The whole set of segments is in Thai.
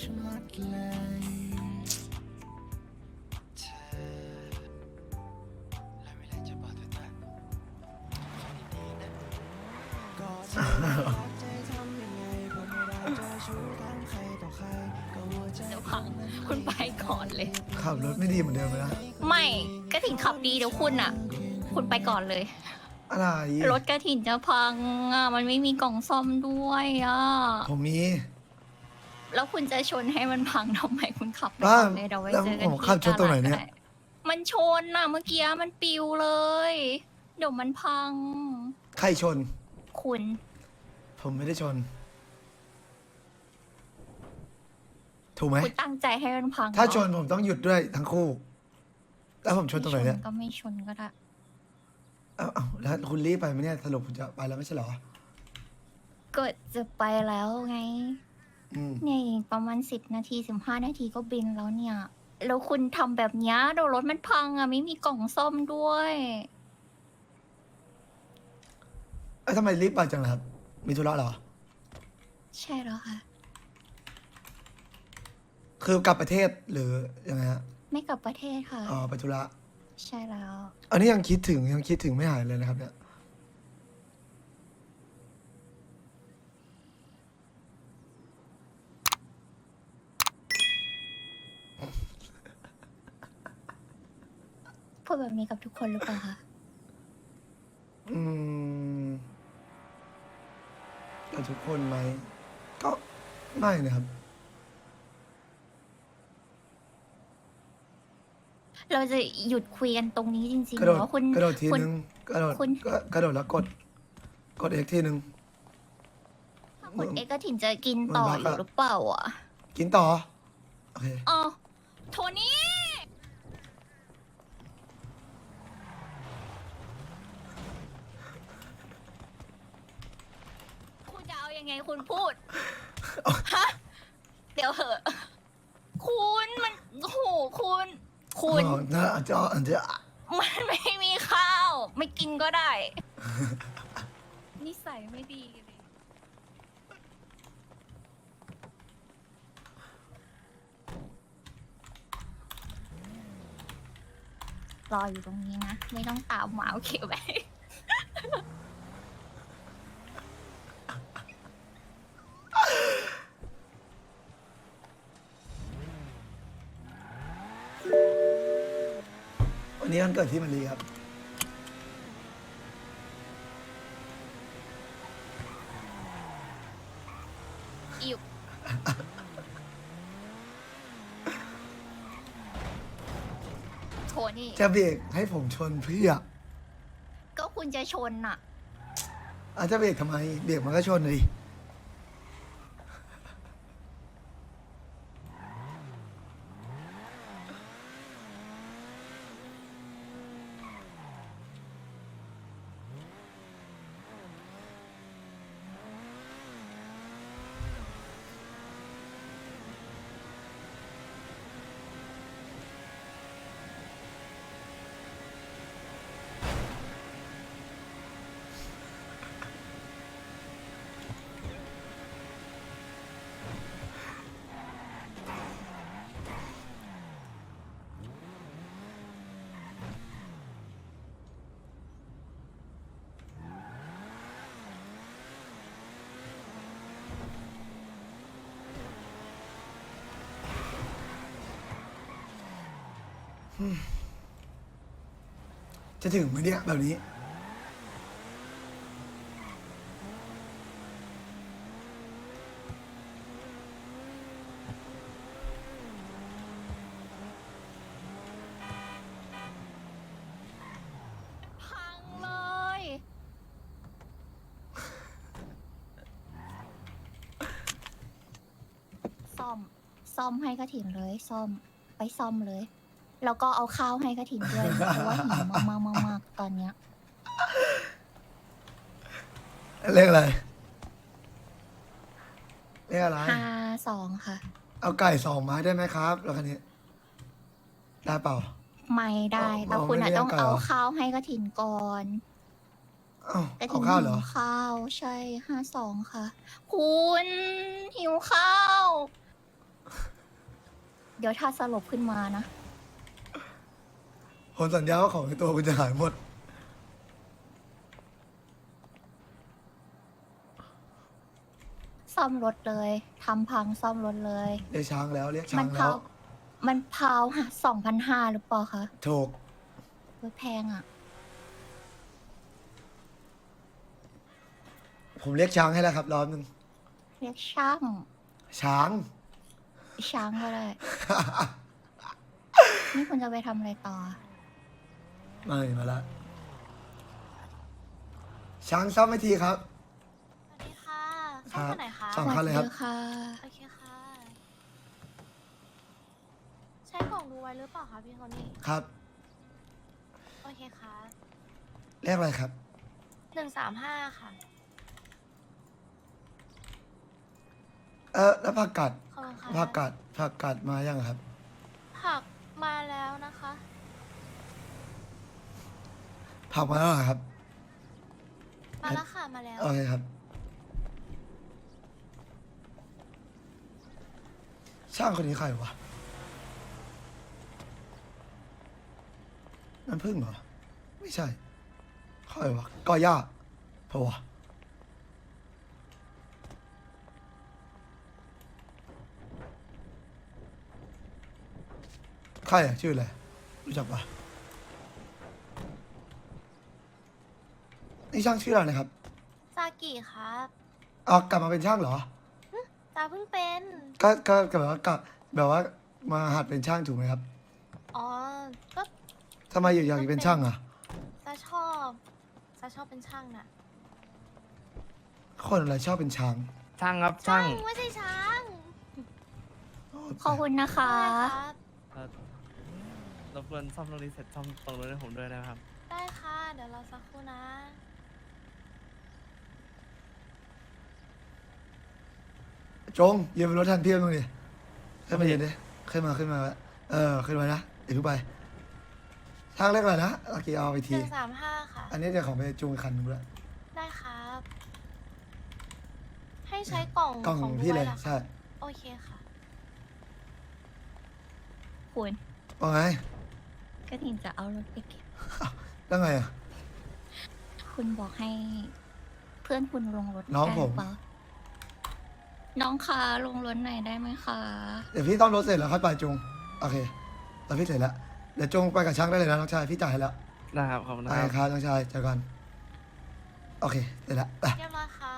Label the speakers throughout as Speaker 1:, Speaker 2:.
Speaker 1: เดี๋ยวพังคุณไปก่อนเลย
Speaker 2: ขับรถไม่ดีเหมือนเดิมเลยนะ
Speaker 1: ไม่กระถิ่นขับดีเดี๋ยวคุณอะ คุณไปก่อนเลย
Speaker 2: อะไร
Speaker 1: รถกระถิ่นจะพังอะมันไม่มีกล่องซ่อมด้วยอะ
Speaker 2: ผมมี
Speaker 1: แล้วคุณจะชนให้มันพังทำไมคุณขับไป
Speaker 2: บ้า
Speaker 1: ก่อนเลยเดี๋ยวไว้เจอกัน
Speaker 2: แล้วผม
Speaker 1: ที่
Speaker 2: ขับชนตรงไหนเนี่ย
Speaker 1: กาลาดก็ด้มันชนน่ะเมื่อกี้มันปิวเลย เดี๋ยวมันพัง
Speaker 2: ใครชน
Speaker 1: คุณ
Speaker 2: ผมไม่ได้ชน ถูกไหม
Speaker 1: คุณตั้งใจให้มันพัง
Speaker 2: ถ้า
Speaker 1: เหรอ
Speaker 2: ชนผมต้องหยุดด้วยทั้งคู่ แล้วผมชนตรงไหนเนี่ย
Speaker 1: ก็ไม่ชนก็ได้
Speaker 2: เอ้าเอ้าแล้วคุณรีบไปไหมเนี่ยสรุปผมจะไปแล้วไม่ใช่เหรอ
Speaker 1: ก็จะไปแล้วไง
Speaker 2: อืม
Speaker 1: เนี่ยอีกประมาณสิบนาทีสิบห้านาทีก็บินแล้วเนี่ย แล้วคุณทำแบบเนี้ยเดี๋ยวรถมันพังอะไม่มีกล่องซ่อมด้วย
Speaker 2: เอ้ยทำไมรีบไปจังล่ะครับ มีธุระเหรอ
Speaker 1: ใช่แล้วค่ะ
Speaker 2: คือกลับประเทศหรือยังไงฮะ
Speaker 1: ไม่กลับประเทศค่ะ
Speaker 2: อ๋อไปธุระ
Speaker 1: ใช่แล้ว
Speaker 2: อันนี้ยังคิดถึงยังคิดถึงไม่หายเลยนะครับเนี่ย
Speaker 1: พูดแบบนี้กับทุกคนหรือเปล่าคะ
Speaker 2: อืมกับทุกคนไหม ก็ไม่นะครับ
Speaker 1: เราจะหยุดคุยกันตรงนี้จริง
Speaker 2: ก
Speaker 1: ๆ
Speaker 2: ระ
Speaker 1: ห
Speaker 2: โด
Speaker 1: รื
Speaker 2: ด
Speaker 1: อว่าคุณ
Speaker 2: กระโดดที
Speaker 1: คุณ
Speaker 2: นึงกระโดด
Speaker 1: คุณ
Speaker 2: ก็กระโดดแล้วกด กดเอกทีนึง
Speaker 1: คุณเอกก็ถิ่นจะกินต่อ
Speaker 2: มัน
Speaker 1: อ
Speaker 2: บั๊กอะ
Speaker 1: ยู่หรือเปล่าอะ
Speaker 2: กินต่อ โอเค
Speaker 1: อ๋อโทนี่คุณจะเอา ยังไงคุณพูดฮะเดี๋ยวเหอะ คุณมันโอ้โหคุณ คุณ
Speaker 2: อ๋อนะอาจจะอาจจะ
Speaker 1: มันไม่มีข้าว ไม่กินก็ได้ นิสัยไม่ดีเลยรออยู่ตรงนี้นะ ไม่ต้องตามหมาโอเคไหม
Speaker 2: นนี้วันเกิดที่มันรีครับ
Speaker 1: อิวโทนี่
Speaker 2: จะเบรกให้ผมชนเพื่อ
Speaker 1: ก็คุณจะชนน่ะ
Speaker 2: อาจจะเบรกทำไม เบรกมันก็ชนเลย จะถึงไหมเนี่ยแบบนี้
Speaker 1: พังเลย ซ่อม ซ่อมให้กระถินเลย ซ่อม ไปซ่อมเลย แล้วก็เอาข้าวให้กระถินด้วยเพราะว่าหิวมากๆมากๆตอนเนี้ย
Speaker 2: เรียกอะไรเรียกอะไร
Speaker 1: ห้าสองค่ะ
Speaker 2: เอาไก่สองไม้ได้ไหมครับ แล้วคันนี้ ได้เปล่า
Speaker 1: ไม่ได้
Speaker 2: อ๋อ
Speaker 1: แต่คุณอะ
Speaker 2: ไม่ได้
Speaker 1: ต้อง
Speaker 2: ไก่
Speaker 1: เอา
Speaker 2: เหรอ
Speaker 1: ข้าวให้กระถินก่อน
Speaker 2: เอ้าก
Speaker 1: ระ
Speaker 2: เอา
Speaker 1: ถิน
Speaker 2: ข้าวเหรอ
Speaker 1: หิข้าวใช่ห้าสองค่ะ คุณหิวข้าว เดี๋ยวถ้าสลบขึ้นมานะ
Speaker 2: ผมสัญญาว่าของในตัวคุณจะหายหมด
Speaker 1: ซ่อมรถเลยทำพังซ่อมรถเลย
Speaker 2: เรียกช้างแล้วเรียก
Speaker 1: มั
Speaker 2: ช้าง
Speaker 1: เผา
Speaker 2: แล้ว
Speaker 1: มันเผาค่ะสองพันห้าหรือเปล่าคะ
Speaker 2: ถูก
Speaker 1: รถแพงอะ
Speaker 2: ผมเรียกช้างให้แล้วครับรอบหนึ่ง
Speaker 1: เรียกช่าง
Speaker 2: ช้าง
Speaker 1: ช้างก็ได้ นี่คุณจะไปทำอะไรต่อ
Speaker 2: ไม่มาละช้างซ่อมไม่ทีครับ
Speaker 3: สวัสดีค่ะ
Speaker 2: ครั
Speaker 3: เข้า
Speaker 2: บ
Speaker 3: มาไหนคะ
Speaker 2: สอง คันเลยครับ
Speaker 1: สวัสดีค่ะ
Speaker 3: โอเคค่ะ ใช้กล่องดูไว้หรือเปล่าคะพี่โทนี่
Speaker 2: ครับ
Speaker 3: โอเคค่ะ
Speaker 2: เรียกอะไรครับ
Speaker 3: หนึ่งสามห้าค่ะ
Speaker 2: เออแล้วผักกัด
Speaker 3: ขอบคุณค่ะ
Speaker 2: ผักกัดผักกัดมายังครับ
Speaker 3: ผักมาแล้วนะคะ
Speaker 2: ผักมาแล้วเหรอครับ
Speaker 3: มาแล้วค่ะ มาแล้ว
Speaker 2: โอเคครับ ช่างคนนี้ใครวะน้ำพึ่งเหรอ ไม่ใช่ใครวะกอย่าเพราะวะใครอะชื่ออะไรรู้จักปะ นี่ช่างชื่ออะไรนะครับ
Speaker 3: ซากิครับ
Speaker 2: เอากลับมาเป็นช่างเหรอ
Speaker 3: ตาเพิ่งเป็น
Speaker 2: ก็ก็ก็แบบว่ากลับแบบว่ามาหัดเป็นช่างถูกไหมครับ
Speaker 3: อ๋อ ก็
Speaker 2: ทำไมอยู่อยากเป็นช่างอะ
Speaker 3: ซาชอบซาชอบเป็นช่างน่ะ
Speaker 2: คนอะไรชอบเป็นช้าง
Speaker 4: ช่างครับช่าง
Speaker 3: ไม่ใช่ช้าง
Speaker 1: ขอบคุณนะคะ
Speaker 3: ได้ครับ
Speaker 4: เอ่อรบกวนซ่อมตรงนี้เสร็จซ่อมตรงนู้นให้ผมด้วยนะครับ
Speaker 3: ได้ค่ะ เดี๋ยวเราสักครู่นะ
Speaker 2: จงยืนบนรถทันพี่มึงดิขึ้นมายืนดิขึ้นมาขึ้นมา เออขึ้นมานะเดี๋ยวขึ้นไปช่างเล็กอะไรนะโอเคเอาไป
Speaker 3: ห
Speaker 2: ที
Speaker 3: นึ่งสามห้าค่ะ
Speaker 2: อันนี้เดี๋ยวของไปจูงอีกคันหนึงด้วย
Speaker 3: ได้ครับ ให้ใช้กล่อง
Speaker 2: กล่อง
Speaker 3: ของ
Speaker 2: พี่เลย
Speaker 3: ด้วยหรอคะ
Speaker 2: ใช่
Speaker 3: โอเคค่ะ
Speaker 1: คุณ
Speaker 2: ว่าไง
Speaker 1: กระถินจะเอารถไปเก็บ
Speaker 2: แล้วไงอะ
Speaker 1: คุณบอกให้ เพื่อนคุณลงรถ
Speaker 2: น้อง
Speaker 1: ได้
Speaker 2: ผม
Speaker 1: หรืเปล่า น้องคะลงรถหน่อยได้ไหมคะ
Speaker 2: เดี๋ยวพี่ต้องรถเสร็จแล้วค่อยไปจูงโอเคแล้วพี่เสร็จแล้วเดี๋ยวจูงไปกับช่างได้เลยนะน้องชายพี่จ่ายให้แล้ว
Speaker 4: ได้ครับขอบคุณ
Speaker 2: ไป
Speaker 4: นะครับ
Speaker 2: ครับน้องชายเจอกันโอเคเสร็จแล้วไป
Speaker 3: เรียบร้อยค่ะ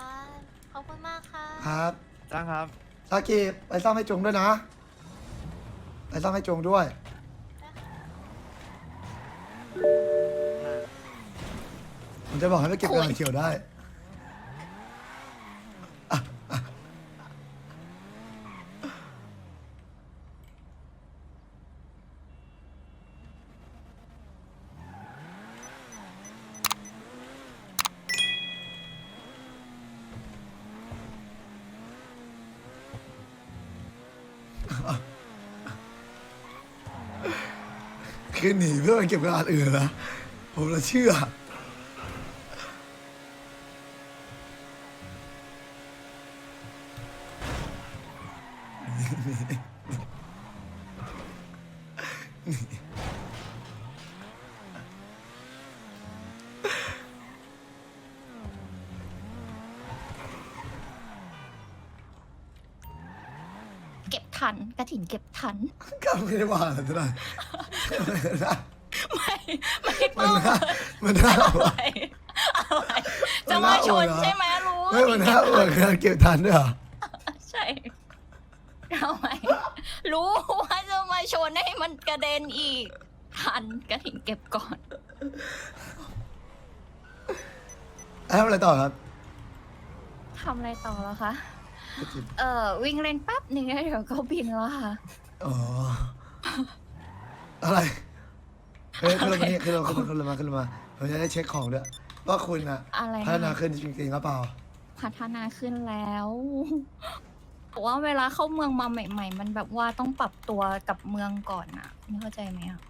Speaker 3: ขอบคุณมากค่ะ
Speaker 2: ครับ
Speaker 4: ช่างครับ
Speaker 2: ซากิไปซ่อมให้จงด้วยนะ ไปซ่อมให้จงด้วย ผมจะบอกให้ไปเก็บกระดาษเขียวได้ คือหนีเพื่อไปเก็บกระดาษอื่นนะผมละเชื่อ
Speaker 1: เก็บทันกระถินเก็บทัน
Speaker 2: ก็ไม่ได้ว่าอะไรเท่าไหร่
Speaker 1: ไม่ไม่
Speaker 2: มัน
Speaker 1: ต้อง
Speaker 2: น่ามันน่า
Speaker 1: อะ
Speaker 2: อว
Speaker 1: ไร
Speaker 2: ด
Speaker 1: อะไรจะมาชนใช่ไหมรู้
Speaker 2: ไม่มันน่าอวดการเก็บทันด้วยเหรอ
Speaker 1: ใช่ทำไมรู้ว่าจะมาชนให้มันกระเด็นอีก ทันกระถินเก็บก่อน
Speaker 2: แล้วทำอะไรต่อครับ
Speaker 1: ทำอะไรต่อแล้วคะ เอ่อวิ่งเล่นแป๊บหนึ่งแล้วเดี๋ยวก็บินแล้วค่ะ
Speaker 2: อ๋อ อะไรเฮ้ยขึ้นลงมาขึ้นลงขึ้นลงมาขึ้นลงมาผมจะได้เช็คของด้วยว่าคุณอะะพัฒนาขึ้นจริงๆหรือเปล่า
Speaker 1: พัฒนาขึ้นแล้วบอกว่าเวลาเข้าเมืองมาใหม่ ๆ มันแบบว่าต้องปรับตัวกับเมืองก่อนน่ะนี่เข้าใจไหมอะ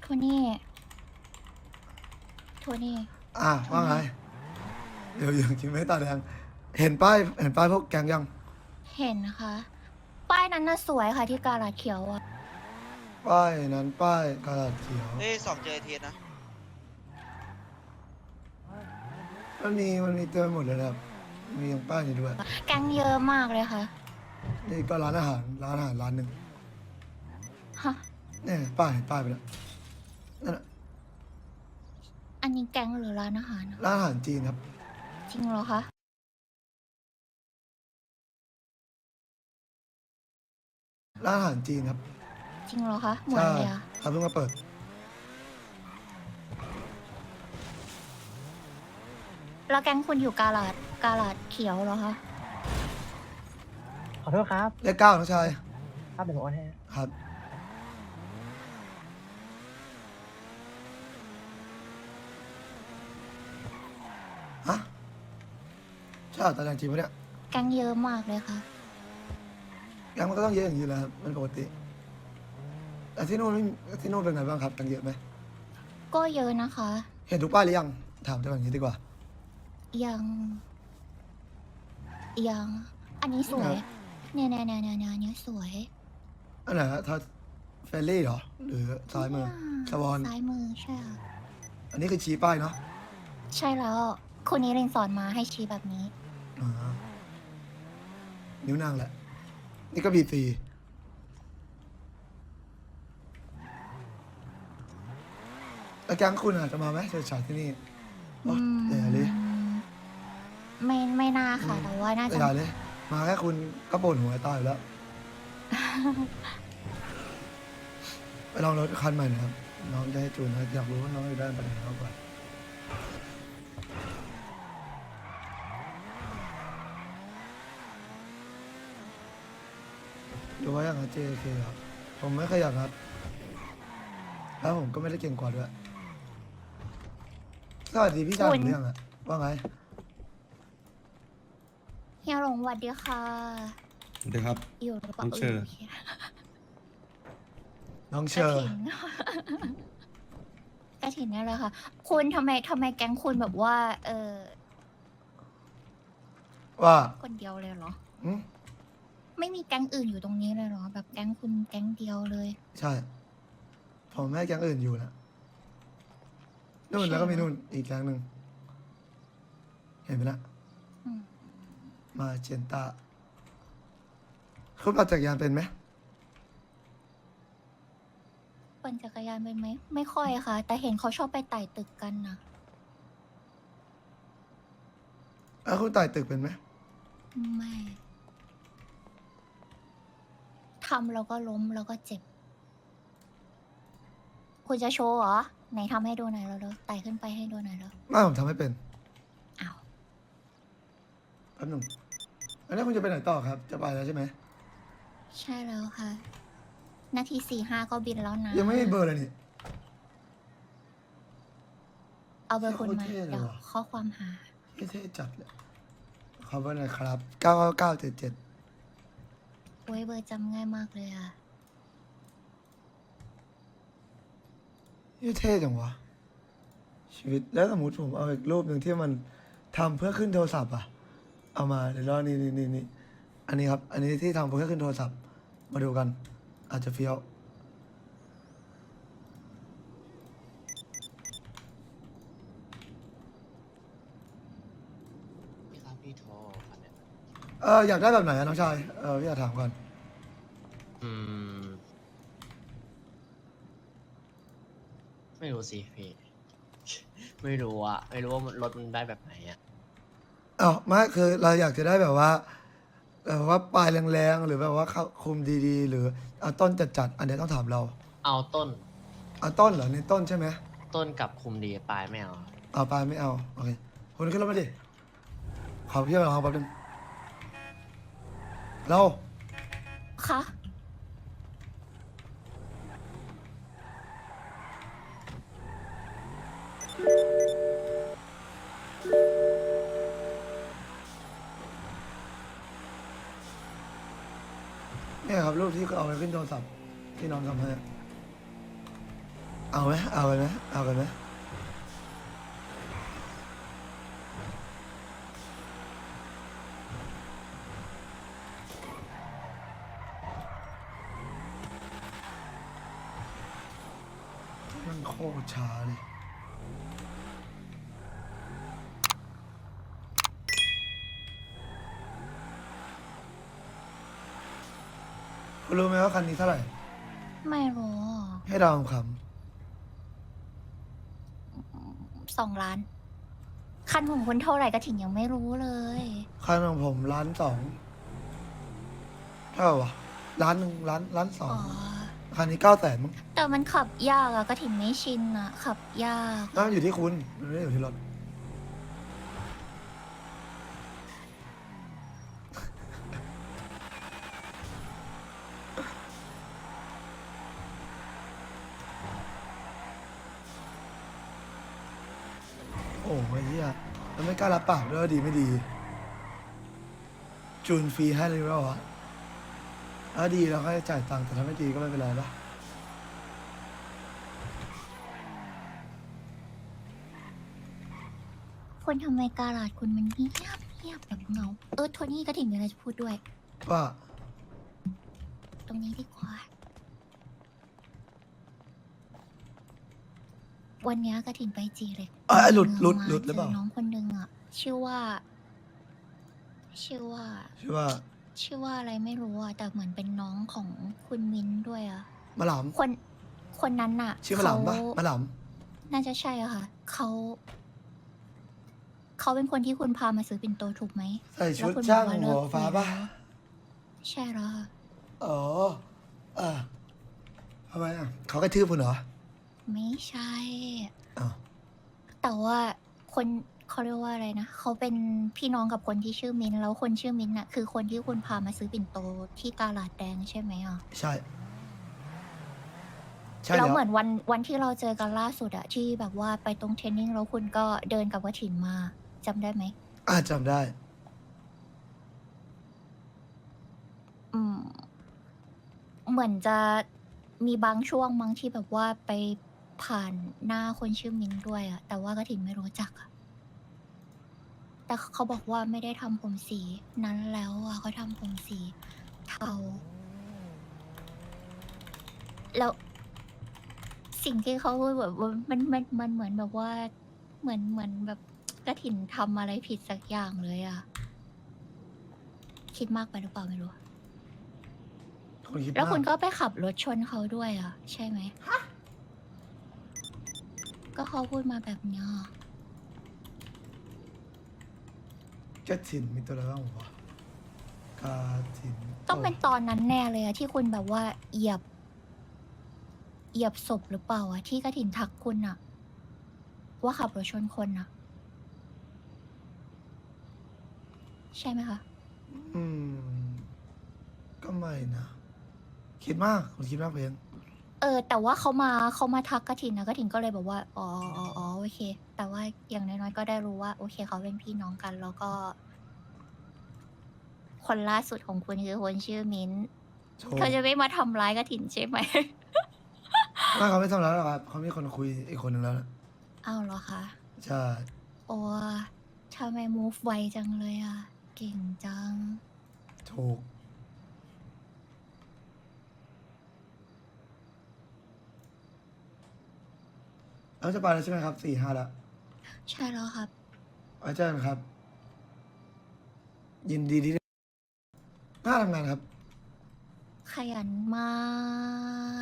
Speaker 1: โทนี่โทนี่
Speaker 2: อะว่าไง เดี๋ยวยังกินไม่ตาแดงเห็นป้ายเห็นป้ายพวกแกงยัง
Speaker 1: เห็นนะคะ ป้ายนั้นน่ะสวยค่ะที่กาลาดเขียวอะ
Speaker 2: ป้ายนั้นป้ายกระดาษเขียว
Speaker 5: เอ้ยสองเจอเทียนนะ
Speaker 2: มันมีมันมีเต็มไปหมดเลยนะครับ มีอย่างป้ายนี้ด้วย
Speaker 1: แก๊งเยอะมากเลยค่ะ
Speaker 2: นี่ก็ร้านอาหารร้านอาหารร้านหนึ่ง
Speaker 1: ฮะ
Speaker 2: เนี่ยป้ายเห็นป้ายไปแล้วนั่นน่ะ
Speaker 1: อันนี้แก๊งหรือร้านอาหารอะ
Speaker 2: ร้านอาหารจีนครับ
Speaker 1: จริงเหรอคะ
Speaker 2: ร้านอาหารจีนครับ
Speaker 1: จริงเหรอคะเหมือน
Speaker 2: ใช่
Speaker 1: เลยอะ
Speaker 2: ครับเพิ่งมาเปิด
Speaker 1: แล้วแก๊งคุณอยู่กาลาดกาลาดเขียวเหรอคะ
Speaker 6: ขอโทษครับ
Speaker 2: เลขเก้าน้องชาย
Speaker 6: ครับเดี๋ยวผมโอนให้
Speaker 2: ครับ ใช่ตาแดงจริงปะเนี่ย
Speaker 1: แก๊งเยอะมากเลยค่ะ
Speaker 2: ยังมันก็ต้องเยอะอย่างนี้แหละครับมันปกติแต่ที่นู่นไม่มีที่นู่นเป็นไงบ้างครับยังเยอะไหม
Speaker 1: ก็เยอะนะคะ
Speaker 2: เห็นทุกป้ายหรือยังถามเจ้าอย่างนี้ดีกว่า
Speaker 1: ยัง ยัง อันนี้สวย เนี่ยเนี่ยเนี่ยเนี่ยเนี่ยเนี่ยสวย
Speaker 2: อันไหนฮะทัสเฟลลี่เหรอหรือซ้ายมือ
Speaker 1: เนี่ย
Speaker 2: สวอน
Speaker 1: ซ้ายมือใช่ค่ะ
Speaker 2: อันนี้คือชี้ป้ายเนาะ
Speaker 1: ใช่แล้วคุณนิรินทร์สอนมาให้ชี้แบบนี้
Speaker 2: อ่านิ้วนางแหละ นี่ก็บีซีแล้วแก๊งคุณอาจจะมาไหมเชิญฉายที่นี่โอ๊ย
Speaker 1: อืม
Speaker 2: อย่าเลย
Speaker 1: ไม่ไม่น่าค่ะแต่ว่าน่าจะ
Speaker 2: อย่าเลย มาแค่คุณก็ปวดหัวตายอยู่แล้ว ไปลองรถคันใหม่หนะครับ น้องจะให้จูนนะอยากรู้ว่าน้องอยู่ได้านปัญหาเขาก่ อนดูว่าอย่างนั้น JK ครับ ผมไม่ขยันครับ แล้วผมก็ไม่ได้เก่งกว่าด้วย สวัสดีพี่ชายผมเรื่องอะว่าไง
Speaker 1: เฮียหลงสวัสดีค่ะ
Speaker 7: สวัสดีครับ
Speaker 1: อยู่หรือเปล่า
Speaker 7: น้องเชอร์
Speaker 1: โค
Speaker 2: น้องเช
Speaker 1: กระ
Speaker 2: อร์
Speaker 1: ถิ่นกระถิ่นนี่แหละค่ะ คุณทำไมทำไมแก๊งคุณแบบว่า เออ
Speaker 2: ว่า
Speaker 1: คนเดียวเลยเหรอ
Speaker 2: หืม
Speaker 1: ไม่มีแก๊งอื่นอยู่ตรงนี้เลยเหรอ แบบแก๊งคุณแก๊งเดียวเลย
Speaker 2: ใช่ ผมแม่ให้แก๊งอื่นอยู่นะนู่นแล้วก็มีนู่นอีกแก๊งหนึ่งเห็นไหมละ
Speaker 1: อืม
Speaker 2: มาเจนตาคุณปั่นจักรยานเป็นไหม
Speaker 1: ปั่นจักรยานเป็นไหม ไม่ค่อยค่ะ แต่เห็นเขาชอบไปไต่ตึกกันนะ
Speaker 2: แล้วคุณไต่ตึกเป็นไหม
Speaker 1: ไม่ ทำแล้วก็ล้มแล้วก็เจ็บ คุณจะโชว์เหรอ ไหนทำให้ดูหน่อยแล้วไต่ขึ้นไปให้ดูหน่อยแล้ว
Speaker 2: อ้าผมทำให้เป็น
Speaker 1: อ้าว
Speaker 2: แป๊หนึ่งอันนี้คุณจะไปไหนต่อครับ จะไปแล้วใช่ไหม
Speaker 1: ใช่แล้วค่ะ นาทีสี่ห้าก็บินแล้วนะ
Speaker 2: ยังไม่มีเบอร์เลยนี่
Speaker 1: เอาเบอร์คุณมา
Speaker 2: เดี๋
Speaker 1: ยวข้อความหา
Speaker 2: เท่ๆจัดเลยขอบคุณนะครับเก้าเก้าเจ็ดเจ็ด
Speaker 1: อ้ยเบอร์จำง่ายมากเลยอะ
Speaker 2: นี่เท่จังวะ ชีวิตแล้วสมมติผมเอาอีกรูปหนึ่งที่มันทำเพื่อขึ้นโทรศัพท์อะเอามาเดี๋ยวรอนี่นี่นี่นี่อันนี้ครับ อันนี้ที่ทำเพื่อขึ้นโทรศัพท์ มาดูกัน อาจจะเฟี้ยว
Speaker 8: พี่ครับพี่โทรมาเนี่ย
Speaker 2: เอออยากได้แบบไหนอะน้องชายเออพี่อยากถามก่อน
Speaker 8: อืม ไม่รู้สิพี่ ไม่รู้อะไม่รู้ว่ารถมันได้แบบไหนอะ
Speaker 2: อ้าวไม่คือเราอยากจะได้แบบว่าแบบว่าปลายแรงๆหรือแบบว่าเข้าคุมดีๆ หรือเอาต้นจัดๆอันนี้ต้องถามเรา
Speaker 8: เอาต้น
Speaker 2: เอาต้นเหรอในต้นใช่ไหม
Speaker 8: ต้นกับคุมดีปลายไม่เอา
Speaker 2: เอาปลายไม่เอาโอเคคุณขึ้นรถมาดิขอพี่ไปลองแป๊บนึง เรา
Speaker 1: คะ
Speaker 2: เนี่ยครับรูปที่เอาไปขึ้นโทรศัพท์ที่น้องทำให้อะเอาไหมเอากันไหมเอากันไหมมันโคตร ช้าเลยคุณรู้ไหมว่าคันนี้เท่าไหร่
Speaker 1: ไม่รู้
Speaker 2: ให้ดาวค
Speaker 1: สองล้าน คันของคุณเท่าไหร่ก็ถึงยังไม่รู้เลยำ
Speaker 2: คันของผมล้านสองเท่าไหร่วะล้านหนึ่งล้านล้านสอ
Speaker 1: อ๋
Speaker 2: ง
Speaker 1: อ
Speaker 2: คันนี้เก้าแสนมั้ง
Speaker 1: แต่มันขับยากอะก็ถึงไม่ชินอะขับยาก
Speaker 2: นั่นอยู่ที่คุณมันไม่ได้อยู่ที่รถ โอ้ยเฮียมันไม่กล้ารับปากด้วยว่าดีไม่ดี จูนฟรีให้เลยว่าวะ ถ้าดีเราก็จ่ายตังค์แต่ถ้าไม่ดีก็ไม่เป็นไรปะ
Speaker 1: คนทำไมการาดคุณมันเงียบเงียบแบบเงา เออโทนี่ก็ถึงมีอะไรจะพูดด้วย
Speaker 2: ว่า
Speaker 1: ตรงนี้ดีกว่า วันเนี้ยกระถินไปจีเลย
Speaker 2: เอ้ยหลุดหลุด
Speaker 1: มา
Speaker 2: หลุดหรือเปล่า
Speaker 1: จน้องคนหนึ่งอะ ชื่อว่า ชื่อว่า
Speaker 2: ชื่อว่า
Speaker 1: ชื่อว่าอะไรไม่รู้อะแต่เหมือนเป็นน้องของคุณมิ้นท์ด้วยอะ
Speaker 2: มะหลาม
Speaker 1: คนคนนั้นอะ
Speaker 2: ชื่อมะหลามปะ
Speaker 1: เข
Speaker 2: มะหลาม
Speaker 1: น่าจะใช่อะค่ะเขาเขาเป็นคนที่คุณพามาซื้อปิ่นโตถูกไหม
Speaker 2: ใส่ชุด
Speaker 1: แล้วคุณ
Speaker 2: ช่าง
Speaker 1: บอกว่า
Speaker 2: หัว
Speaker 1: เลิก
Speaker 2: ฟ้าปะ
Speaker 1: แล้วใช่แล้วค่ะ
Speaker 2: อ๋ออะทำไมอะเขากระทืบคุณเหรอ
Speaker 1: ไม่ใช่
Speaker 2: อ้าว
Speaker 1: แต่ว่าคน เขาเรียกว่าอะไรนะเขาเป็นพี่น้องกับคนที่ชื่อมินท์แล้วคนชื่อมินท์น่ะคือคนที่คุณพามาซื้อปิ่นโตที่กาลาดแดงใช่ไหมอะ
Speaker 2: ใช่ ใช่
Speaker 1: แล้
Speaker 2: แล้วว
Speaker 1: เหมือนวันวันที่เราเจอกันล่าสุดอะที่แบบว่าไปตรงเทรนนิ่งแล้วคุณก็เดินกับวัถินมาจำได้ไหม
Speaker 2: อ่าจำได้
Speaker 1: อืม เหมือนจะมีบางช่วงบางที่แบบว่าไปผ่านหน้าคนชื่อมินท์ด้วยอะแต่ว่ากระถินไม่รู้จักอะ แต่เขาบอกว่าไม่ได้ทำผมสี นั้นแล้วอะเขาทำผมสีเทาแล้วสิ่งที่เขาพูดแบบว่ามันมันมันเหมือนแบบว่า เหมือนเหมือนแบบกระถินทำอะไรผิดสักอย่างเลยอะคิดมากไปหรือเปล่าไม่รู้
Speaker 2: คุณคิด
Speaker 1: แล้วคุณ
Speaker 2: มาก
Speaker 1: ก็ไปขับรถชนเขาด้วยอะ ใช่ไหม ก็เขาพูดมาแบบเนี้ย
Speaker 2: กระถินมีตัวอะไรบ้างวะกระถิน
Speaker 1: ต้องเป็นตอนนั้นแน่เลยอะที่คุณแบบว่าเหยียบ เหยียบศพหรือเปล่าอะที่กระถินทักคุณอะว่าขับรถชนคนอะใช่ไหมคะ
Speaker 2: อืม ก็ไม่นะ คิดมากคุณคิดมากเพียง
Speaker 1: เออ แต่ว่าเขามาเขามาทักกระถินนะกระถินก็เลยบอกว่า อ๋ออ๋ออ๋อโอเค แต่ว่าอย่างน้อยๆก็ได้รู้ว่า โอเค เขาเป็นพี่น้องกัน แล้วก็ คนล่าสุดของคุณคือคนชื่อมิ้นท์
Speaker 2: โชว์
Speaker 1: เขาจะไม่มาทำร้ายกระถินใช่ไหม
Speaker 2: ไม่เขาไม่ทำแล้วหรอกครับเขามีคนคุยอีกคนหนึ่งแล้วนะ
Speaker 1: อ้าวเหรอคะ
Speaker 2: ใช่
Speaker 1: โอ้ทำไม move ไวจังเลยอะ เก่งจัง
Speaker 2: ถูก แล้วจะไปแล้วใช่ไหมครับสี่ห้าแล้ว
Speaker 1: ใช่แล้วครับ
Speaker 2: ไว้เจอกันครับ ยินดีที่ได้น่าทำงานครับ
Speaker 1: ขยันมา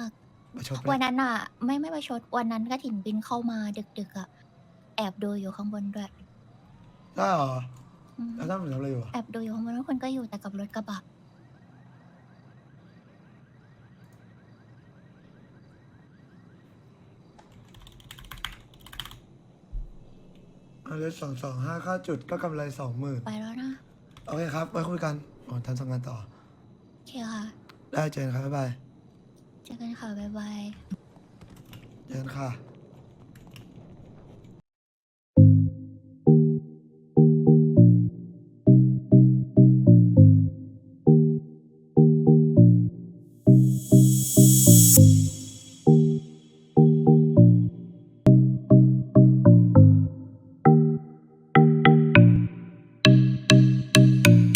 Speaker 1: ก
Speaker 2: ประชดไป
Speaker 1: วันนั้นอะไม่ไม่ประชดวันนั้นกระถินบินเข้ามาดึกๆอะแอบดูอยู่ข้างบนด้วย
Speaker 2: ได้เหรอ
Speaker 1: อืม
Speaker 2: แล้วทำอะไรทำอะไรอยู่อะ
Speaker 1: แอบดูอยู่ข้างบนแล้วคนก็อยู่แต่กับรถกระบะ
Speaker 2: เอาเลยสองสองห้าค่าจุดก็กำไรสองหมื่น
Speaker 1: ไปแล้วนะ
Speaker 2: โอเคครับไว้คุยกันก่อนทันทำงานต่อ
Speaker 1: โอเคค่ะ
Speaker 2: ได้เจอกันครับบ๊ายบาย
Speaker 1: เจอกันค่ะ บ๊ายบาย
Speaker 2: เจอกันค่ะ